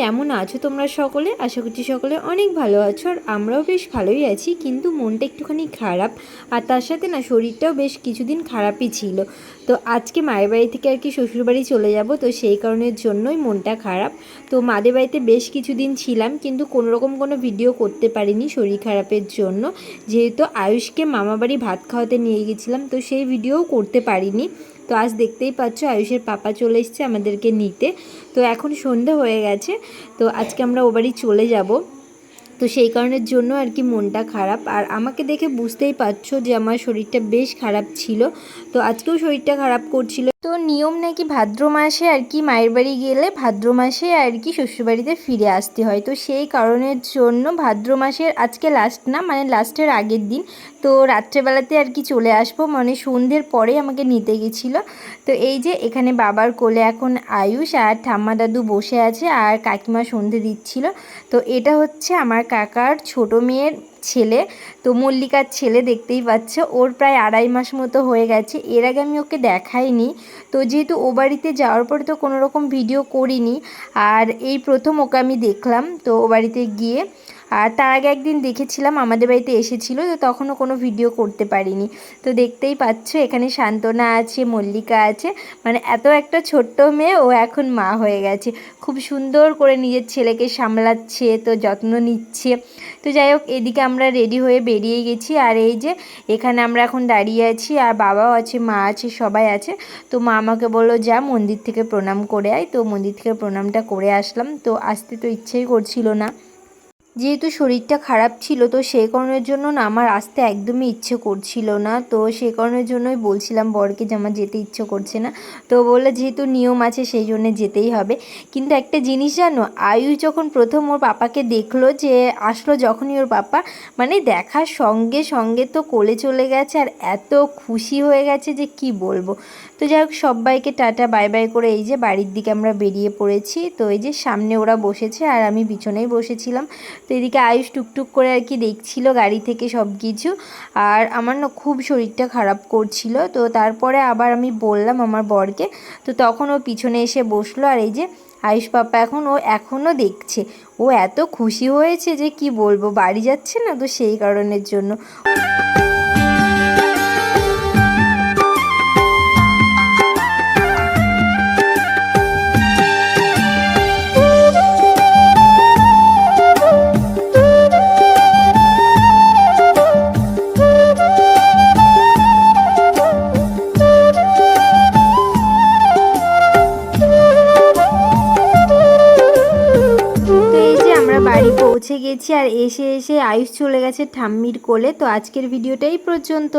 কেমন আছো তোমরা সকলে? আশা করছি সকলে অনেক ভালো আছো আর আমরাও বেশ ভালোই আছি, কিন্তু মনটা একটুখানি খারাপ আর তার সাথে না শরীরটাও বেশ কিছুদিন খারাপই ছিল। তো আজকে মায়ের বাড়ি থেকে আর কি শ্বশুরবাড়ি চলে যাব, তো সেই কারণের জন্যই মনটা খারাপ। তো মাদের বাড়িতে বেশ কিছুদিন ছিলাম, কিন্তু কোনো রকম কোনো ভিডিও করতে পারিনি শরীর খারাপের জন্য। যেহেতু আয়ুষকে মামাবাড়ি ভাত খাওয়াতে নিয়ে গেছিলাম, তো সেই ভিডিওও করতে পারিনি। তো আজ দেখতেই পাচ্ছ, আয়ুষের পাপা চলে এসছে আমাদেরকে নিতে। তো এখন সন্ধে হয়ে গেছে, তো আজকে আমরা ও বাড়ি চলে যাব। তো সেই কারণের জন্য আর কি মনটা খারাপ। আর আমাকে দেখে বুঝতেই পারছ যে আমার শরীরটা বেশ খারাপ ছিল। তো আজকেও শরীরটা খারাপ করছিল। নিয়ম নাকি ভাদ্র মাসে আর কি মায়ের বাড়ি গেলে ভাদ্র মাসে আর কি শ্বশুরবাড়িতে ফিরে আসতে হয়? তো সেই কারণের জন্য ভাদ্র মাসের আজকে লাস্ট না মানে লাস্টের আগের দিন, তো রাত্রেবেলাতে আর কি চলে আসব। মানে সন্ধ্যের পরে আমাকে নিতে গেছিল। তো এই যে এখানে বাবার কোলে এখন আয়ুষ আর ঠাম্মা দাদু বসে আছে আর কাকিমা সন্ধে দিচ্ছিল। তো এটা হচ্ছে আমার কাকার ছোট মেয়ের ছেলে। তো মল্লিকার ছেলে দেখতেই পাচ্ছে, ওর প্রায় আড়াই মাস মতো হয়ে গেছে। এর আগে আমি ওকে দেখাইনি। তো যেহেতু ও বাড়িতে যাওয়ার পরে তো কোনো রকম ভিডিও করিনি, আর এই প্রথম ওকে আমি দেখলাম। তো ও বাড়িতে গিয়ে আর তার আগে একদিন দেখেছিলাম, আমাদের বাড়িতে এসেছিল, তো তখনও কোনো ভিডিও করতে পারিনি। তো দেখতেই পাচ্ছ, এখানে সান্ত্বনা আছে, মল্লিকা আছে মানে এত একটা ছোট্ট মেয়ে, ও এখন মা হয়ে গেছে। খুব সুন্দর করে নিজের ছেলেকে সামলাচ্ছে, তো যত্ন নিচ্ছে। তো যাই হোক, এদিকে আমরা রেডি হয়ে বেরিয়ে গেছি, আর এই যে এখানে আমরা এখন দাঁড়িয়ে আছি, আর বাবাও আছে, মা আছে, সবাই আছে। তো মা আমাকে বলল, যা, মন্দির থেকে প্রণাম করে আয়। তো মন্দির থেকে প্রণামটা করে আসলাম, তো আসতে তো ইচ্ছেই করছিল না। যেহেতু শরীরটা খারাপ ছিল, তো সেই কারণের জন্য না আমার আসতে একদমই ইচ্ছে করছিল না। তো সেই কারণের জন্যই বলছিলাম বরকে যে আমার যেতে ইচ্ছে করছে না। তো বললে যেহেতু নিয়ম আছে সেই জন্য যেতেই হবে। কিন্তু একটা জিনিস জানো আয়ু যখন প্রথম ওর পাপাকে দেখল যে আসলো যখনই ওর পাপা মানে দেখার সঙ্গে সঙ্গে তো কোলে চলে গেছে আর এত খুশি হয়ে গেছে যে কি বলব। তো যাই হোক, সবাইকে টাটা, বাই বাই করে এই যে বাড়ির দিকে আমরা বেরিয়ে পড়েছি। তো এই যে সামনে ওরা বসেছে আর আমি পিছনেই বসেছিলাম। তো এদিকে আয়ুষ টুকটুক করে আর কি দেখছিল গাড়ি থেকে সব কিছু আর আমার না খুব শরীরটা খারাপ করছিল। তো তারপরে আবার আমি বললাম আমার বরকে। তো তখন ও পিছনে এসে বসল আর এই যে আয়ুষ পাপা এখন ও এখনও দেখছে। ও এত খুশি হয়েছে যে কি বলব, বাড়ি যাচ্ছে না তো সেই কারণের জন্য। পৌঁছে গেছি আর এসে এসে আয়ুষ চলে গেছে ঠাম্মির কোলে। তো আজকের ভিডিওটাই পর্যন্ত।